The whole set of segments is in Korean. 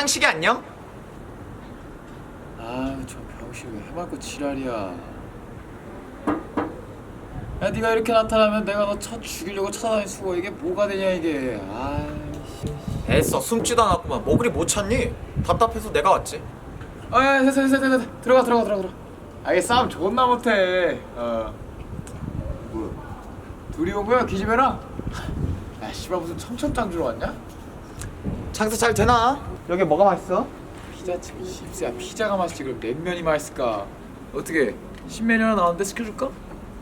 창식이 안녕? 아저 병신 왜 해맑고 지랄이야. 야 네가 이렇게 나타나면 내가 너 쳐 죽이려고 찾아다닐 수가 이게 뭐가 되냐 이게. 아이씨. 애써 숨지도 않았구만. 뭐 그리 못 찾니? 답답해서 내가 왔지. 아야 됐어 됐어 됐어 됐어. 들어가 들어가 들어가 들어가. 아이 싸움 존나 못해. 어. 뭐야 둘이 온 거야? 기집애랑? 야 씨발 무슨 청첩장 주러 왔냐 장사 잘 되나? 여기 뭐가 맛있어? 피자집 십세야 피자가 맛있지 그럼 냉면이 맛있을까 어떻게 신메뉴 하나 나왔는데 시켜줄까?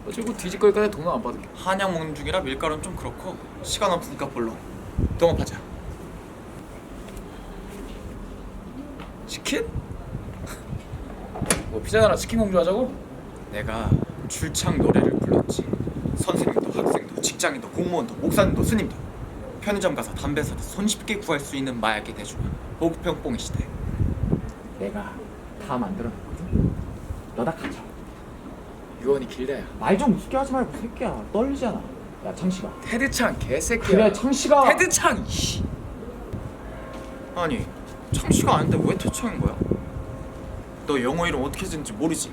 어차피 뒤질 거니까 돈은 안 받을게 한약 먹는 중이라 밀가루는 좀 그렇고 시간 없으니까 볼로 동업하자 치킨? 뭐 피자 하나 치킨 공주 하자고? 내가 출창 노래를 불렀지 선생님도 학생도 직장인도 공무원도 목사님도 스님도 편의점 가서 담배 사다 손쉽게 구할 수 있는 마약의 대중 보급형뽕이 시대. 내가 다 만들어 놨거든. 너다 가져. 유언이 길다야. 말 좀 우습게 하지 말고 새끼야. 떨리잖아. 야 창식아 테드창 개새끼야. 그래 창식아 테드창 이씨. 아니 창씨가 아닌데 왜 태창인 거야? 너 영어 이름 어떻게 쓰는지 모르지?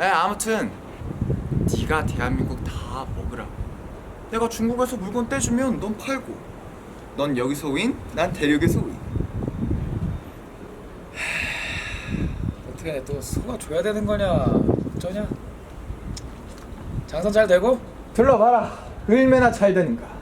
에 아무튼 네가 대한민국 다 먹으라 내가 중국에서 물건 떼주면 넌 팔고 넌 여기서 윈, 난 대륙에서 윈 어떻게 또 속아 줘야 되는 거냐 어쩌냐? 장사 잘 되고? 들러봐라. 얼마나 잘 되는가